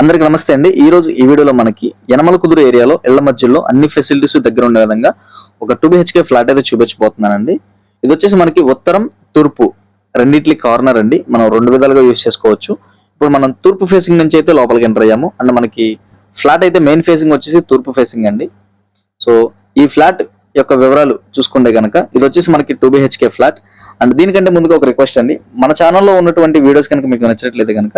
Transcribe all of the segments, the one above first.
అందరికి నమస్తే అండి. ఈ రోజు ఈ వీడియోలో మనకి యనమల కుదురు ఏరియాలో ఇళ్ళ మధ్యలో అన్ని ఫెసిలిటీస్ దగ్గర ఉండే విధంగా ఒక టూ బిహెచ్కే ఫ్లాట్ అయితే చూపించబోతున్నానండి. ఇది వచ్చేసి మనకి ఉత్తరం తూర్పు రెండిట్లి కార్నర్ అండి. మనం రెండు విధాలుగా యూజ్ చేసుకోవచ్చు. ఇప్పుడు మనం తూర్పు ఫేసింగ్ నుంచి అయితే లోపలికి ఎంటర్ అయ్యాము. అండ్ మనకి ఫ్లాట్ అయితే మెయిన్ ఫేసింగ్ వచ్చేసి తూర్పు ఫేసింగ్ అండి. సో ఈ ఫ్లాట్ యొక్క వివరాలు చూసుకుంటే కనుక ఇది వచ్చేసి మనకి టూ బిహెచ్కే ఫ్లాట్ అండ్ దీనికంటే ముందుగా ఒక రిక్వెస్ట్ అండి. మన ఛానల్లో ఉన్నటువంటి వీడియోస్ కనుక మీకు నచ్చినట్లయితే కనుక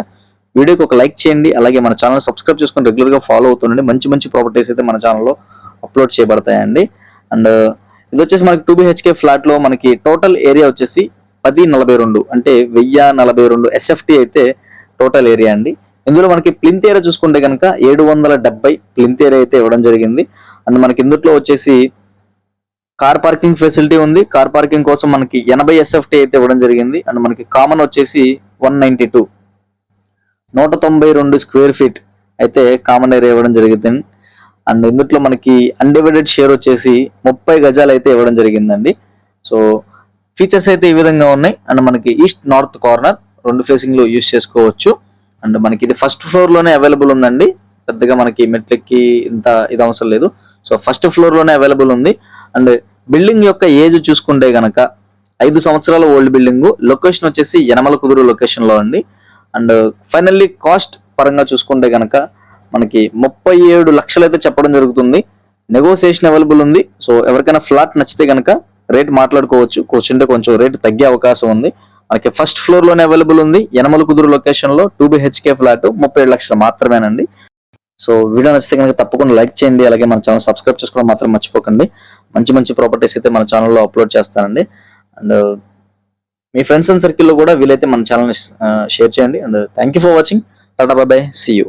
వీడియోకి ఒక లైక్ చేయండి అలాగే మన ఛానల్ సబ్స్క్రైబ్ చేసుకొని రెగ్యులర్గా ఫాలో అవుతుండండి. మంచి మంచి ప్రాపర్టీస్ అయితే మన ఛానల్లో అప్లోడ్ చేయబడతాయండి. అండ్ uh, ఇది వచ్చేసి మనకి టూ బిహెచ్కే ఫ్లాట్లో మనకి టోటల్ ఏరియా వచ్చేసి పది నలభై రెండు అంటే వెయ్యి నలభై రెండు ఎస్ఎఫ్టీ అయితే టోటల్ ఏరియా అండి. ఇందులో మనకి ప్లింత్ ఏరియా చూసుకుంటే కనుక ఏడు వందల డెబ్బై ప్లింత్ ఏరియా అయితే ఇవ్వడం జరిగింది. అండ్ మనకి ఇందులో వచ్చేసి కార్ పార్కింగ్ ఫెసిలిటీ ఉంది. కార్ పార్కింగ్ కోసం మనకి ఎనభై ఎస్ఎఫ్టీ అయితే ఇవ్వడం జరిగింది. అండ్ మనకి కామన్ వచ్చేసి వన్ నైన్టీ టూ నూట తొంభై రెండు స్క్వేర్ ఫీట్ అయితే కామన్ ఏరియా ఇవ్వడం జరిగింది. అండ్ ఇందులో మనకి అన్డివైడెడ్ షేర్ వచ్చేసి ముప్పై గజాలు అయితే ఇవ్వడం జరిగిందండి. సో ఫీచర్స్ అయితే ఈ విధంగా ఉన్నాయి. అండ్ మనకి ఈస్ట్ నార్త్ కార్నర్ రెండు ఫేసింగ్లో యూస్ చేసుకోవచ్చు. అండ్ మనకి ఇది ఫస్ట్ ఫ్లోర్లోనే అవైలబుల్ ఉందండి. పెద్దగా మనకి మెట్లెక్కి ఇంత ఇది అవసరం లేదు. సో ఫస్ట్ ఫ్లోర్లోనే అవైలబుల్ ఉంది. అండ్ బిల్డింగ్ యొక్క ఏజ్ చూసుకుంటే గనక ఐదు సంవత్సరాల ఓల్డ్ బిల్డింగ్. లొకేషన్ వచ్చేసి యనమల కుదురు లొకేషన్లో అండి. అండ్ ఫైనల్లీ కాస్ట్ పరంగా చూసుకుంటే కనుక మనకి ముప్పై ఏడు లక్షలు అయితే చెప్పడం జరుగుతుంది. నెగోసియేషన్ అవైలబుల్ ఉంది. సో ఎవరికైనా ఫ్లాట్ నచ్చితే కనుక రేట్ మాట్లాడుకోవచ్చు. కూర్చుంటే కొంచెం రేట్ తగ్గే అవకాశం ఉంది. మనకి ఫస్ట్ ఫ్లోర్లోనే అవైలబుల్ ఉంది. యనమల కుదురు లొకేషన్లో టూ బిహెచ్కే ఫ్లాట్ ముప్పై ఏడు లక్షలు మాత్రమేనండి. సో వీడియో నచ్చితే కనుక తప్పకుండా లైక్ చేయండి. అలాగే మన ఛానల్ సబ్స్క్రైబ్ చేసుకోవడం మాత్రం మర్చిపోకండి. మంచి మంచి ప్రాపర్టీస్ అయితే మన ఛానల్లో అప్లోడ్ చేస్తానండి. అండ్ మీ ఫ్రెండ్స్ అండ్ సర్కిల్లో కూడా వీలైతే మన ఛానల్ని షేర్ చేయండి. And thank you for watching Tata బాబాయ్ సీ యూ